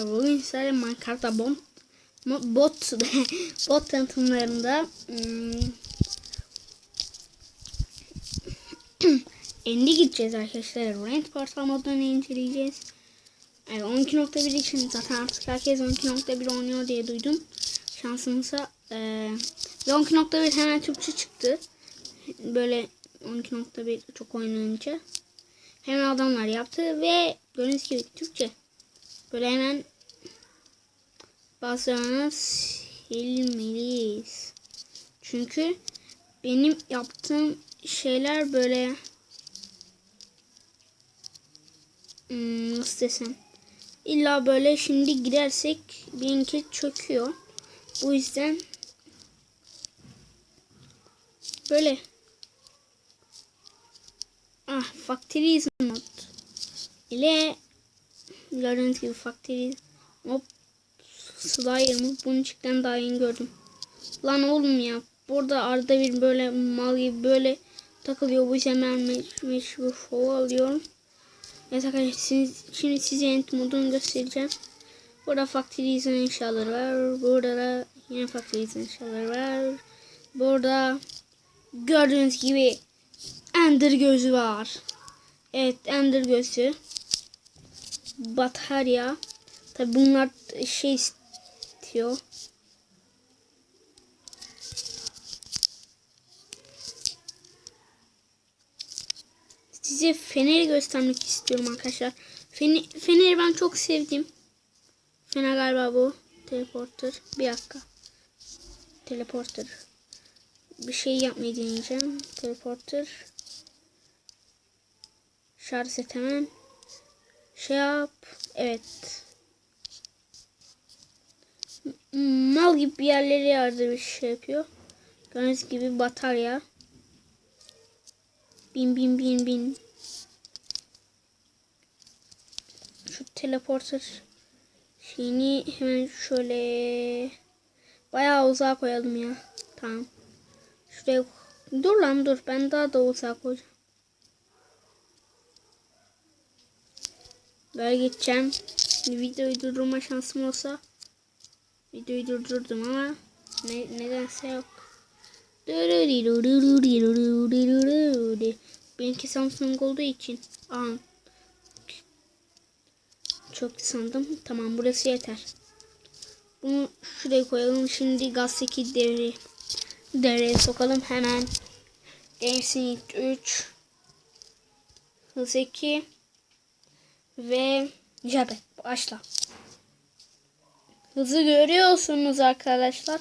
Bugün sizlerle Minecraft'ta bot, bot, bot tanıtımlarında hmm, Endi gideceğiz arkadaşlar. Rent portal modunu inceleyeceğiz. Evet, 12.1 için zaten artık herkes 12.1 oynuyor diye duydum. Şansımıza ve 12.1 hemen Türkçe çıktı. Böyle 12.1 çok oynayınca hemen adamlar yaptı ve gördüğünüz gibi Türkçe. Böyle hemen bazılarını silmeliyiz. Çünkü benim yaptığım şeyler böyle hmm, nasıl desem illa böyle şimdi girersek benimki çöküyor. Bu yüzden böyle ah factories mod ile Gördüğünüz gibi Factory Hop Slayer mı? Bunu çıktan daha yeni gördüm. Lan oğlum ya. Burada arada bir böyle mal gibi böyle takılıyor. Bu yüzden ben meş meşhur fova alıyorum. Evet arkadaşlar siz, şimdi size ent modunu göstereceğim. Burada Factory's'in inşaları var. Burada da yine Factory's'in inşaları var. Burada gördüğünüz gibi Ender gözü var. Evet Ender gözü batarya. Tabi bunlar şey istiyor. Size feneri göstermek istiyorum arkadaşlar. Feni, feneri ben çok sevdim. Fener galiba bu. Teleporter. Bir dakika. Teleporter. Bir şey yapmayı deneyeceğim. Teleporter. Şarj et şey yap. Evet. Mal gibi bir yerlere yardım bir şey yapıyor. Gördüğünüz gibi batarya. Bin bin bin bin. Şu teleporter şeyini hemen şöyle bayağı uzağa koyalım ya. Tamam. Şuraya dur lan dur. Ben daha da uzağa koyacağım. Böyle gideceğim. Şimdi videoyu durdurma şansım olsa videoyu durdurdum ama ne, nedense yok. Benimki Samsung olduğu için. Aa. Çok sandım. Tamam burası yeter. Bunu şuraya koyalım. Şimdi gazdaki devre devreye sokalım hemen. Gamesync 3 Hız 2 ve cephe başla. Hızı görüyorsunuz arkadaşlar.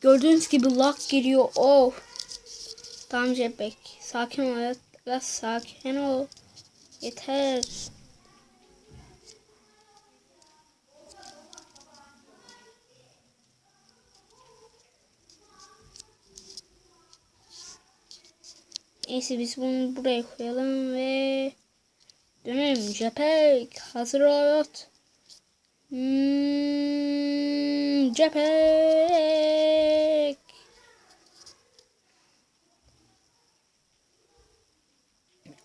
Gördüğünüz gibi lag giriyor. Oh. Tamam cepek. Sakin ol. Biraz sakin ol. Yeter. Neyse biz bunu buraya koyalım ve Dönelim Cepek hazır ol. Hmm, Cepek.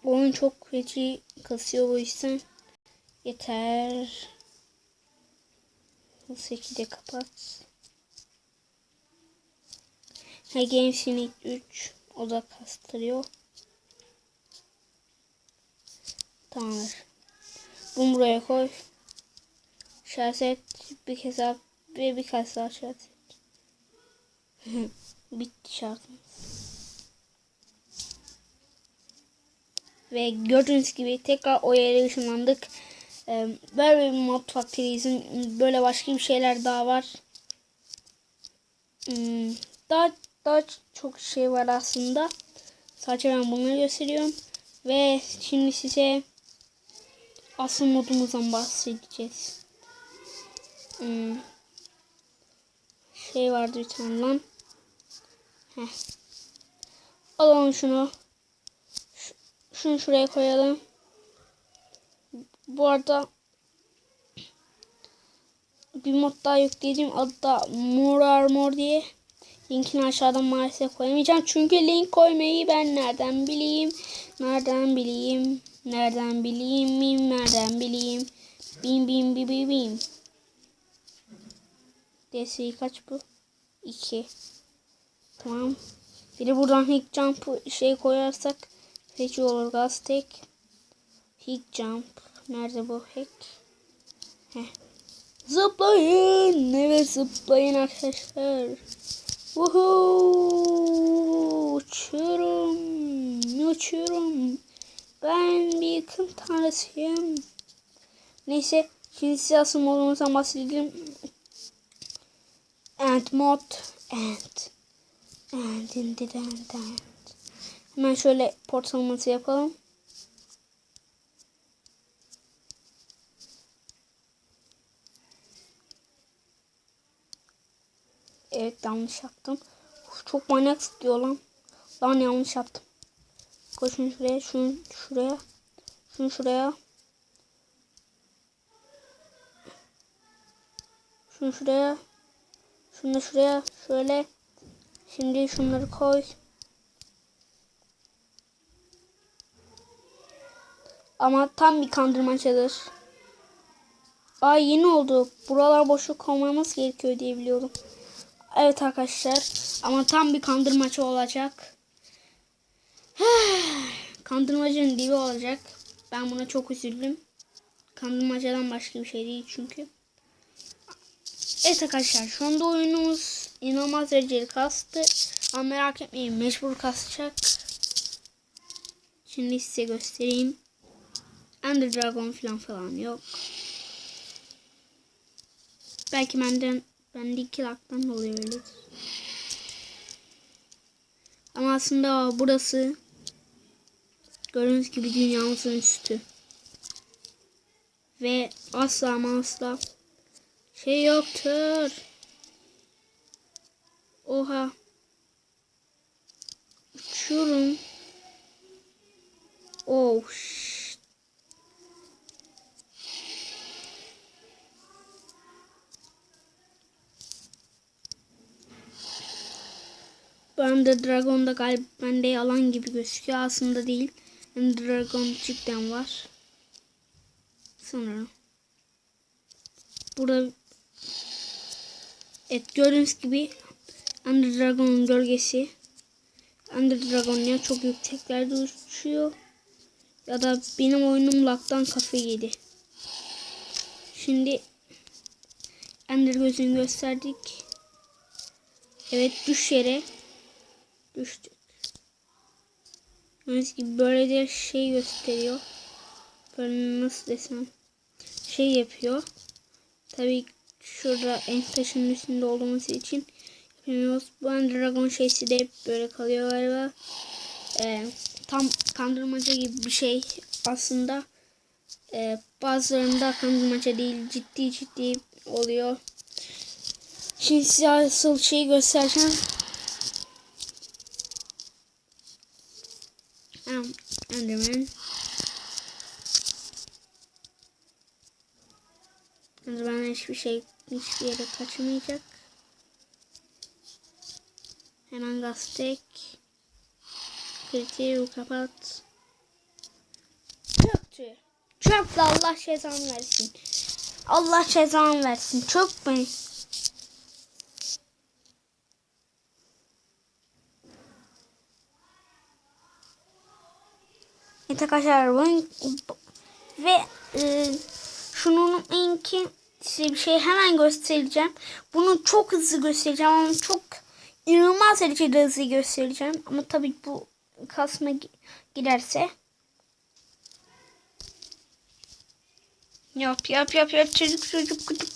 Oyun çok feci kasıyor bu yüzden. Yeter. Bu şekilde kapat. Ha Games Unit 3 o da kastırıyor. Tamamdır. Bunu buraya koy. Şahset bir hesap ve birkaç daha şahset. Bitti şartımız. Ve gördüğünüz gibi tekrar o yere ışınlandık. Ee, böyle bir mod factories'in böyle başka bir şeyler daha var. Hmm, daha daha çok şey var aslında. Sadece ben bunları gösteriyorum. Ve şimdi size asıl modumuzdan bahsedeceğiz. Hmm. Şey vardı bir tane lan. Heh. Alalım şunu. Ş şunu şuraya koyalım. Bu arada bir mod daha yükleyeceğim. Adı da More Armor diye. Linkini aşağıdan maalesef koyamayacağım. Çünkü link koymayı ben nereden bileyim? Nereden bileyim? Nereden bileyim? Nereden bileyim? Bim bim bim bim bim. DSI kaç bu? 2. Tamam. Bir de buradan hick jump şey koyarsak feci olur. Gaztek. Hick jump. Nerede bu hack? Heh. Zıplayın. Evet zıplayın arkadaşlar. Woohoo! Uçuyorum. Uçuyorum. Yakın tanrısıyım. Neyse. Şimdi size asıl modumuzdan bahsedelim. And mod. And. And in the end. And. Hemen şöyle portalaması yapalım. Evet yanlış yaptım. Uf, çok manyak sıkıyor lan. Lan yanlış yaptım. Koşun şuraya, şunu şuraya. Şunu şuraya. Şunu şuraya. Şunu da şuraya. Şöyle. Şimdi şunları koy. Ama tam bir kandırmacadır. Ay yeni oldu. Buralar boşluk koymamız gerekiyor diye biliyordum. Evet arkadaşlar. Ama tam bir kandırmaca olacak. Kandırmacının dibi olacak. Ben buna çok üzüldüm. Kandırmacadan başka bir şey değil çünkü. Evet arkadaşlar şu anda oyunumuz inanılmaz dereceli kastı. Ama merak etmeyin mecbur kasacak. Şimdi size göstereyim. Ender Dragon falan falan yok. Belki benden bende iki laktan oluyor öyle. Ama aslında burası gördüğünüz gibi dünyamızın üstü. Ve asla ama asla şey yoktur. Oha. Uçuyorum. Oh. Ben de Dragon'da galiba bende yalan gibi gözüküyor. Aslında değil. Hem Dragon cidden var. Sanırım. Burada Evet gördüğünüz gibi Ender Dragon'un gölgesi Ender Dragon ya çok yükseklerde uçuyor ya da benim oyunum lag'dan kafayı yedi. Şimdi Ender gözünü gösterdik. Evet düş yere düştük. Gördüğünüz gibi böyle de şey gösteriyor. Böyle nasıl desem şey yapıyor. Tabii şurada en taşın üstünde olduğumuz için yapamıyoruz. Bu Dragon şeysi de hep böyle kalıyor galiba. Ee, tam kandırmaca gibi bir şey aslında. Ee, bazılarında kandırmaca değil ciddi ciddi oluyor. Şimdi size asıl şeyi göstereceğim. Tamam, Enderman. Enderman hiçbir şey hiçbir yere kaçmayacak. Hemen gaztek. Kritiği kapat. Çöktü. Çöktü Allah cezanı versin. Allah cezanı versin. Çok mu? Evet arkadaşlar bunun ve e, şunu unutmayın ki size bir şey hemen göstereceğim. Bunu çok hızlı göstereceğim ama çok inanılmaz derecede hızlı göstereceğim. Ama tabii bu kasma giderse. Yap yap yap yap çocuk çocuk çocuk.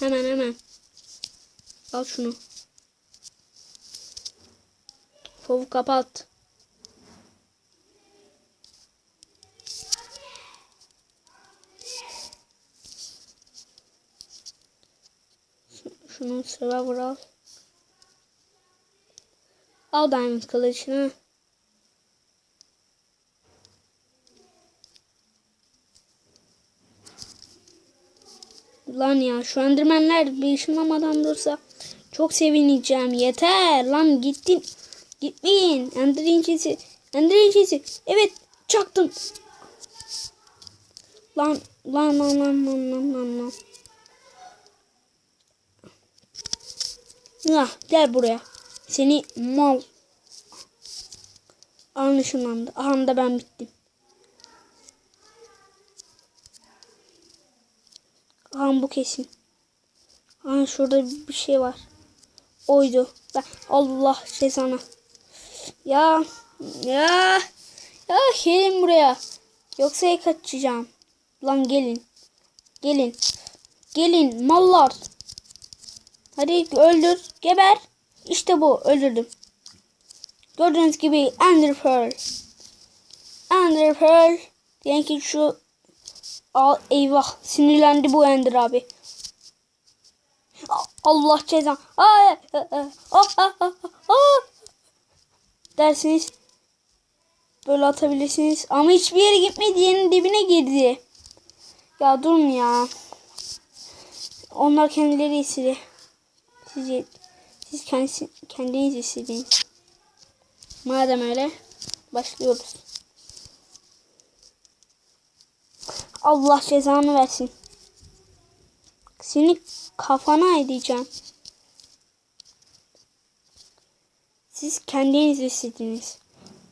Hemen hemen. Al şunu. Fovu kapat. Şunu server al. Al diamond kılıcını. Lan ya şu endermenler bir ışınlamadan dursa çok sevineceğim. Yeter lan gittin. Gitmeyin. Ender incisi. Ender incisi. Evet çaktım. Lan lan lan lan lan lan lan lan. Ya gel buraya. Seni mal. Anlaşılandı. Aha da ben bittim. Aha bu kesin. Aha şurada bir şey var. Oydu. Ben Allah cezanı. Ya ya ya gelin buraya. Yoksa kaçacağım. Lan gelin. Gelin. Gelin mallar. Hadi öldür. Geber. İşte bu. Öldürdüm. Gördüğünüz gibi Ender Pearl. Ender Pearl. Diyelim ki şu Al, eyvah sinirlendi bu Ender abi. Allah cezan. Ay, ah, ah, ah, ah, ah. Dersiniz böyle atabilirsiniz. Ama hiçbir yere gitmedi. Yerin dibine girdi. Ya durun ya. Onlar kendileri istedi. Siz, siz kendisi, kendiniz istediniz. Madem öyle başlıyoruz. Allah cezanı versin. Seni kafana edeceğim. Siz kendiniz istediniz.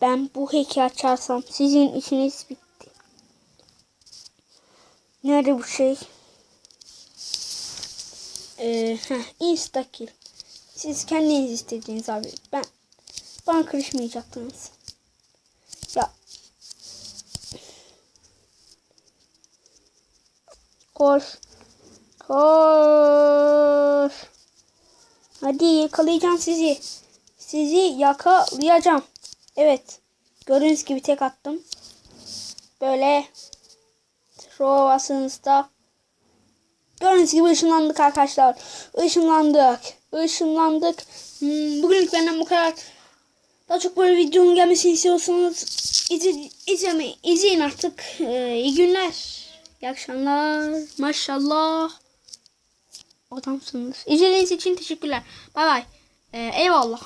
Ben bu heki açarsam sizin işiniz bitti. Nerede bu şey? Ee, heh. Siz kendiniz istediğiniz abi. Ben bana karışmayacaktınız. Ya Koş. Koş. Hadi yakalayacağım sizi. Sizi yakalayacağım. Evet. Gördüğünüz gibi tek attım. Böyle Trovasınızda Gördüğünüz gibi ışınlandık arkadaşlar. Işınlandık. Işınlandık. Hmm, bugünlük benden bu kadar. Daha çok böyle videonun gelmesini istiyorsanız izle, izlemeyi, izleyin artık. Ee, iyi günler. İyi akşamlar. Maşallah. Adamsınız. İzlediğiniz için teşekkürler. Bay bay. Ee, eyvallah.